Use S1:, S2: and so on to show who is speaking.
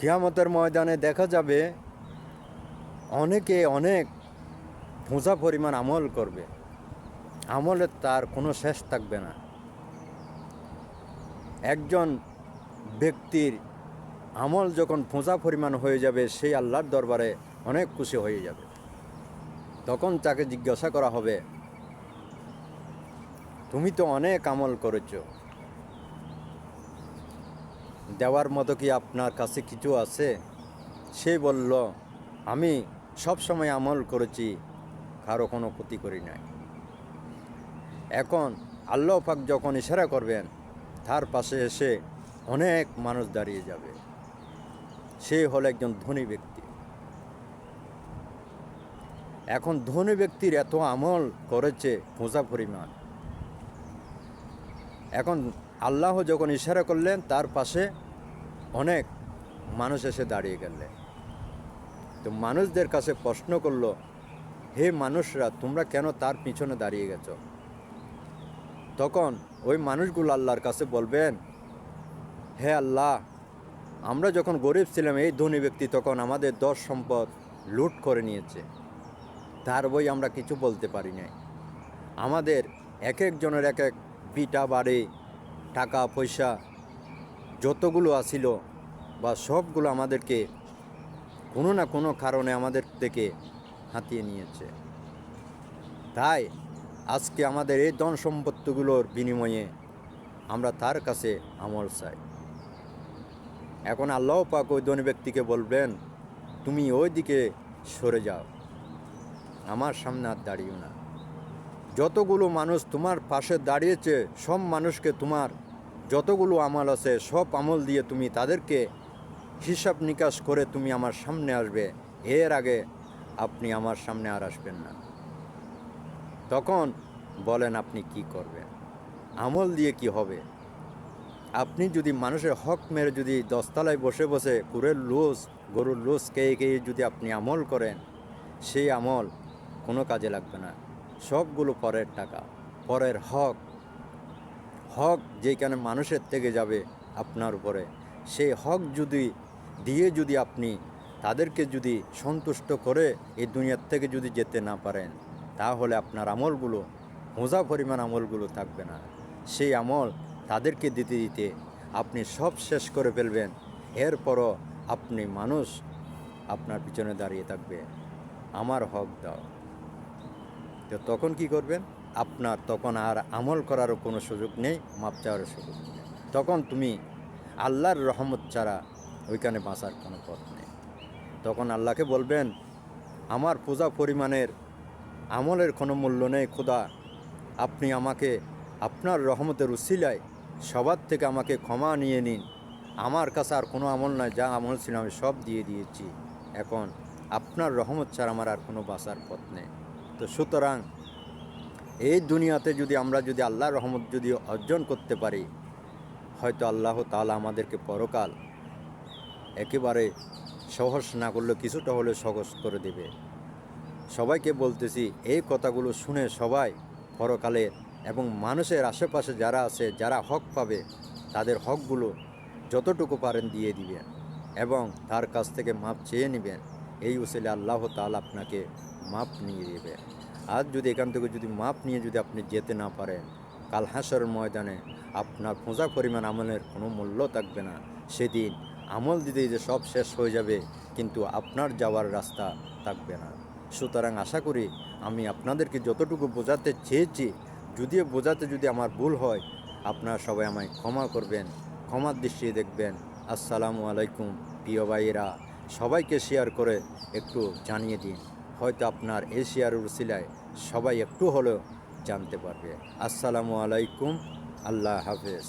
S1: কিয়ামতের ময়দানে দেখা যাবে অনেকে অনেক ভোঁজা পরিমাণ আমল করবে। আমলের তার কোনো শেষ থাকবে না। একজন ব্যক্তির আমল যখন ভোঁজা পরিমাণ হয়ে যাবে সেই আল্লাহর দরবারে অনেক খুশি হয়ে যাবে। তখন তাকে জিজ্ঞাসা করা হবে, তুমি তো অনেক আমল করেছ। দেওয়ার মতো কি আপনার কাছে কিছু আছে? সে বলল, আমি সব সময় আমল করেছি, কারও কোনো ক্ষতি করি নাই। এখন আল্লাহ পাক যখন ইশারা করবেন, তার পাশে এসে অনেক মানুষ দাঁড়িয়ে যাবে। সে হলো একজন ধনী ব্যক্তি। এখন ধনী ব্যক্তির এত আমল করেছে পূজা পরিমাণ। এখন আল্লাহ যখন ইশারা করলেন, তার পাশে অনেক মানুষ এসে দাঁড়িয়ে গেলে। তো মানুষদের কাছে প্রশ্ন করল, হে মানুষরা, তোমরা কেন তার পিছনে দাঁড়িয়ে গেছো? তখন ওই মানুষগুলো আল্লাহর কাছে বলবেন, হে আল্লাহ, আমরা যখন গরিব ছিলাম, এই ধনী ব্যক্তি তখন আমাদের দশ সম্পদ লুট করে নিয়েছে। তার বই আমরা কিছু বলতে পারি নাই। আমাদের এক একজনের এক এক বিটা বাড়ি, টাকা, পয়সা যতগুলো আসিল বা সবগুলো আমাদেরকে কোনো না কোনো কারণে আমাদের থেকে হাতিয়ে নিয়েছে। তাই আজকে আমাদের এই ধন সম্পত্তিগুলোর বিনিময়ে আমরা তার কাছে আমল চাই। এখন আল্লাহ পাক ওই ধনী ব্যক্তিকে বলবেন, তুমি ওই দিকে সরে যাও। আমার সামনে আর দাঁড়িও না। যতগুলো মানুষ তোমার পাশে দাঁড়িয়েছে, সব মানুষকে তোমার যতগুলো আমল আছে, সব আমল দিয়ে তুমি তাদেরকে হিসাব নিকাশ করে তুমি আমার সামনে আসবে। এর আগে আপনি আমার সামনে আর আসবেন না। তখন বলেন আপনি কি করবেন? আমল দিয়ে কি হবে? আপনি যদি মানুষের হক মেরে যদি দশতলায় বসে বসে কুরের লুজ গরুর লুজ খেয়ে খেয়ে যদি আপনি আমল করেন, সেই আমল কোনো কাজে লাগবে না। সবগুলো পরের টাকা, পরের হক হক যেখানে মানুষের থেকে যাবে আপনার উপরে সেই হক যদি দিয়ে যদি আপনি তাদেরকে যদি সন্তুষ্ট করে এই দুনিয়ার থেকে যদি যেতে না পারেন, তাহলে আপনার আমলগুলো, মোজা পরিমাণ আমলগুলো থাকবে না। সেই আমল তাদেরকে দিতে দিতে আপনি সব শেষ করে ফেলবেন। এরপরও আপনি মানুষ আপনার পিছনে দাঁড়িয়ে থাকবে। আমার হক দাও। তো তখন কি করবেন? আপনার তখন আর আমল করারও কোনো সুযোগ নেই, মাপ চাওয়ার সুযোগ নেই। তখন তুমি আল্লাহর রহমত ছাড়া ওইখানে বাঁচার কোনো পথ নেই। তখন আল্লাহকে বলবেন, আমার পূজা পরিমাণের আমলের কোনো মূল্য নেই, খোদা। আপনি আমাকে আপনার রহমতের উসিলায় সবার থেকে আমাকে ক্ষমা নিয়ে নিন। আমার কাছে আর কোনো আমল নয় যা আমল ছিল আমি সব দিয়ে দিয়েছি। এখন আপনার রহমত ছাড়া আমার আর কোনো বাঁচার পথ নেই। তো সুতরাং এই দুনিয়াতে যদি আমরা যদি আল্লাহর রহমত যদি অর্জন করতে পারি, হয়তো আল্লাহ তাআলা আমাদেরকে পরকাল একেবারে সহজ না করলে কিছুটা হলে সহজ করে দেবে। সবাইকে বলতেছি, এই কথাগুলো শুনে সবাই পরকালে এবং মানুষের আশেপাশে যারা আছে, যারা হক পাবে, তাদের হকগুলো যতটুকু পারেন দিয়ে দিবেন এবং তার কাছ থেকে মাপ চেয়ে নেবেন। এই উসিলে আল্লাহ তাল আপনাকে মাপ নিয়ে দেবে। আজ যদি এখান থেকে যদি মাপ নিয়ে যদি আপনি যেতে না পারেন, কাল হাসরের ময়দানে আপনার খোঁজা পরিমাণ আমলের কোনো মূল্য থাকবে না। সেদিন আমল দিতে যে সব শেষ হয়ে যাবে, কিন্তু আপনার যাওয়ার রাস্তা থাকবে না। সুতরাং আশা করি আমি আপনাদেরকে যতটুকু বোঝাতে চেয়েছি, যদিও বোঝাতে যদি আমার ভুল হয়, আপনারা সবাই আমায় ক্ষমা করবেন, ক্ষমার দৃষ্টিতে দেখবেন। আসসালামু আলাইকুম, প্রিয় ভাইয়েরা। সবাইকে শেয়ার করে একটু জানিয়ে দিন। হয়তো আপনার এশিয়ার শেয়ারের সবাই একটু হলেও জানতে পারবে। আসসালামু আলাইকুম আল্লাহ হাফেজ।